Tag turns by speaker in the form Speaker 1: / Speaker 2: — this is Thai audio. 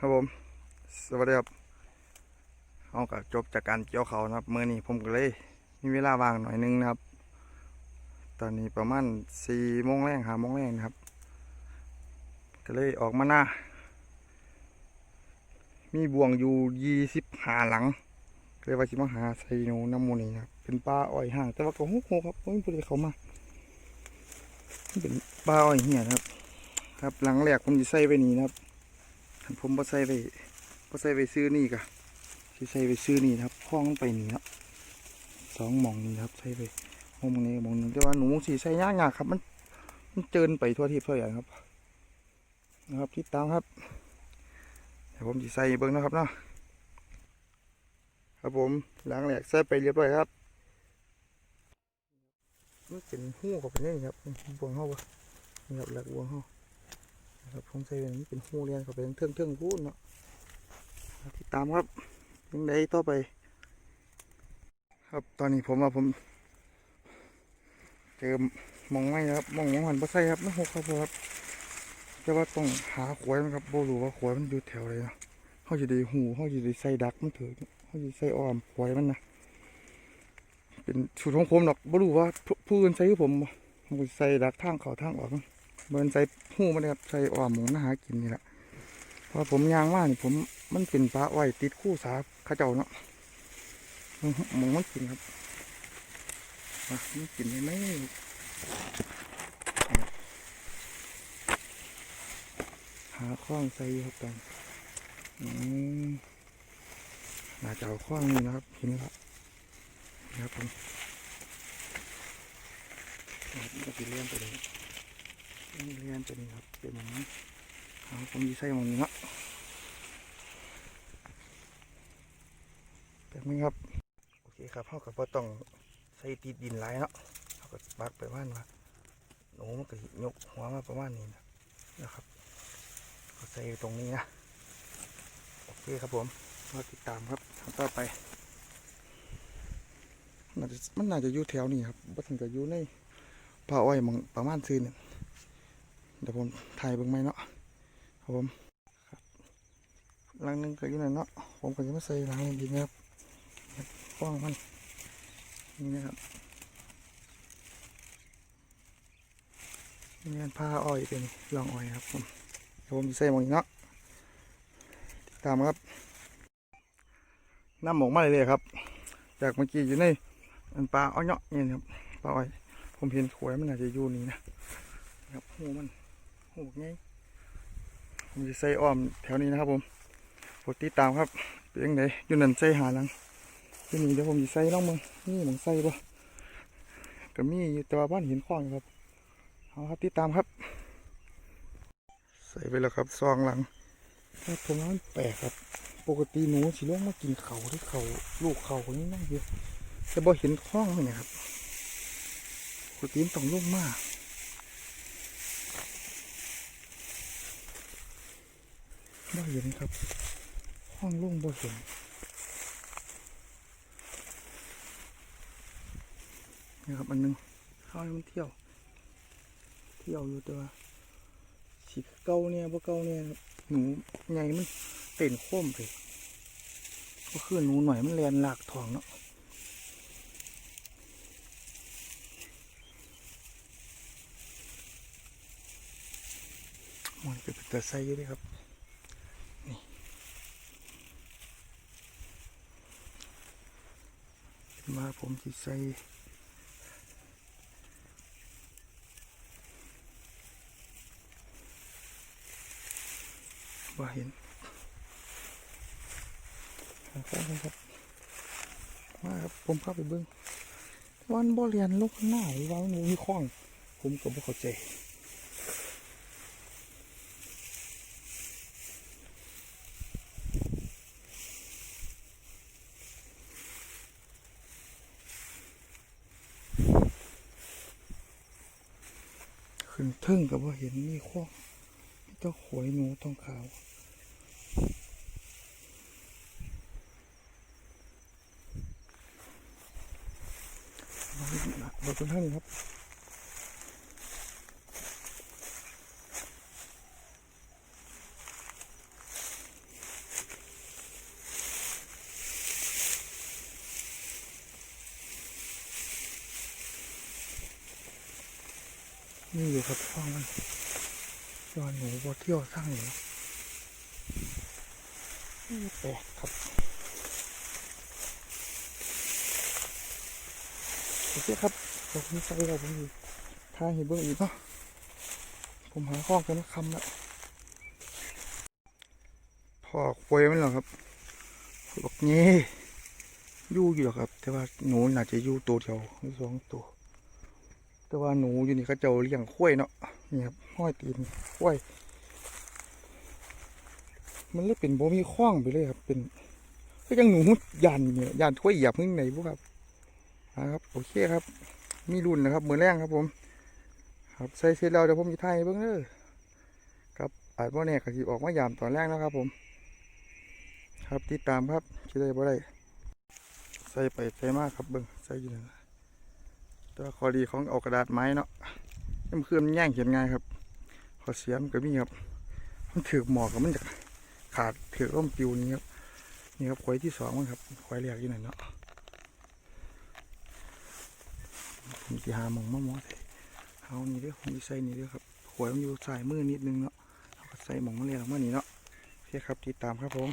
Speaker 1: ครับผม สวัสดีครับเอากับจบจากการเกี่ยวเขานะครับเมื่อนี้ผมก็เลย มีเวลาว่างหน่อยนึงนะครับ ตอนนี้ประมาณสี่โมงแรงหาโมงแรงนะครับ ก็เลยออกมาหน้า มีบ่วงอยู่ยี่สิบหาหลังก็เลยว่าสิมาหาไซโนน้ำมูนี่ครับเป็นปลาอ้อยห่างแต่ว่าก็หุกหกครับไม่มีผู้ใดเขามาเป็นปลาอ้อยเหี้ยนะครับ ครับหลังแรกผมจะใส่ไว้นี่นะครับ คันผมบ่ใส่ไปบ่ใส่ไปซื้อนี่กะสิใส่ไปซื้อนี่นะครับคล้องไปนี่ครับสองหมองนี่ครับใส่ไปหมองนี้หมองหนึงแต่ว่าหนูสีใส่ยากยากครับมันมันเจินไปทั่วทิพย์ทั่วอย่างครับนะครับติดตามครับเดี๋ยวผมจะใส่เบิ้งนะครับเนาะครับผมหลังแหลกใส่ไปเรียบร้อยครับมันเป็นหู้กับเป็นนี่ครับบวงเฮาบ่นี่ครับแหลกบวงเฮา ครับผมใส่เป็นเป็นหูเรียนเขาเป็นเทื่องเทื่องพูดเนาะติดตามครับยังไงต่อไป ครับตอนนี้ผมว่าผมเจอมองไม่ครับมองหมองหันปลาไส้ครับไม่หกครับผมครับแต่ว่าต้องหาขวายมันครับโบรู้ว่าขวายมันอยู่แถวไหนนาะเขาจะได้หูเขาจะได้ใส่ดักมันเถือะเขาจะใส่อ้อมขวายมันนะเป็นสูตรของผมหรอกโบรู้ว่าผู้อื่นใส่คือผมผมใส่ดักทางเขาทางออกมัน เบินใส่หู้มันเลยครับใส่อ้อมหมูนะหากินนี่แหละเพอผมยางว่านี่ผมมันเป็นปลาอ้อยติดคู่สาข้าเจ้าเนาะหมูมันกินครับอะมันกินได้ไหมหาข้องใส่ครับตอนอืมน่าจะเอาข้องนี่นะครับเห็นแล้วนี่ครับผมนก็จะเลี้ยงไปเลย เรียนตัวนี้ครับเป็นอย่างนี้เอาผมดีใส่หมองนี้เนาะแบบนี้ครับ โอเคครับเขากับพอต้องใส่ตีดินหลายเนาะเขาก็ปักไปว่านว่าหนูมันก็สิยกหัวมาประมาณนี้นะนะครับก็ใส่ตรงนี้นะโอเคครับผมมาติดตามครับทำต่อไปมันน่าจะอยู่แถวนี้ครับบ่ถึงกับอยู่ในป่าอ้อยมองประมาณซื่นง ดี๋ยวผมถ่ายเบิ่งไหมเนาะครับผมลังหนึงก็อยู่นั่นเนาะผมก็จะมาใส่ลังดีนะครับกว้างมันนี่นะครับนี่เป็นผ้าอ้อยเป็นรองอ้อยครับผมเดี๋ยวผมจะใส่หมดนี้เนาะติดตามครับน้ำหมกมาเลยครับ จากเมื่อกี้อยู่ในอันปลาอ้อยเนาะนี่นะครับปลาอ้อยผมเห็นขวยมันอาจจะอยู่นี่นะครับหูมัน โอ้ไงผมจะใส่อ้อมแถวนี้นะครับผมกดติดตามครับเป็นยังไงอยู่นั่นใส่หาลังที่นี่เดี๋ยวผมจะใส่ล่องมึงนี่หนังใส่ปะก็มีอยู่แต่ว่าบ้านเห็นคล้องครับเอาครับติดตามครับ ใส่ไปแล้วครับซองหลังครับผมว่ามันแปลกครับ ปกติหนูสิลงมากินเขาที่เขาลูกเขาคนนี้นั่งอยู่แต่บ่เห็นคล้องเลยนะครับปกติต้องลงมาก บ่เห็นครับ ห้องลุ่งบ่เห็นนี่ครับอันหนึงเข้าให้มันเที่ยว เที่ยวอยู่แตัวาสีเก่าเนี่ยบ่เก่าเนี่ยหนูใหญ่มันเต้นโค้มไปก็คือหนูหน่อยมันเรียนหลากทองเนาะมันเป็นตะไซอยู่ด้วยครับ มาผมสิใส่ว่าเห็นครับครับมาครับผมเข้าไปเบิ้งวันบ่เรียนลูกหน้าหรือว่าหนูมีข้อง ผมก็บ่เข้าใจ นทึ่งกับว่าเห็นมีข้อเจ้าหวยหนูทองขาวเราเป็นท่านครับ นี่อยู่ครับช่องมันยอนหนูบอเที่ยวสร้างหนูนี่แปลกครับโอเคครับผมมีใจเราผมอยู่ทางเห็นเบื้องอีกเนาะผมหาข้อกันคำละพ่อควยมันหรอครับบอกงี้ยู่อยู่หรอครับ แต่ว่าหนูน่าจะยู่ตัวเดียวสองตัว แต่ว่าหนูอยู่นี่เขาเจ้าเลี้ยงข้วยเนาะนี่ครับห้อยตีนข้วย มันเลยเป็นโบมีข้องไปเลยครับ เป็นก็ยังหนูยันเนี่ยยันถ้วยหยียบมึงไหนพวกครับนะครับโอเคครับ มีรุ่นนะครับมือแรงครับผม ครับใส่เสร็จแล้วเดี๋ยวผมจะถ่ายเบิ่งเด้อครับอาจว่าเนี่ยก็สิออกมายามตอนแรกนะครับผม ครับติดตามครับคิได้บ่ได้ใส่ไปใส่มากครับเบิ่งใส่อยู่นั่นล่ะ ต่ว่าข้อดีของเอากระดาษไม้เนาะมันคือมันแย่งเขียนง่ายครับข้อเสียมันก็มีครับ มันถือหมอกกับมันจะขาดถือร่มปิวนี้ครับนี่ครับควายที่สองมันครับควายแรกอยู่นั่นเนาะผมสิหามองมะม่วงใส่เอานี่ด้อผมสิใส่นี่ด้อครับควายมันอยู่สายมือนิดนึงเนาะใส่หมองมันเรียกมานี่เนาะโอเคครับติดตามครับผม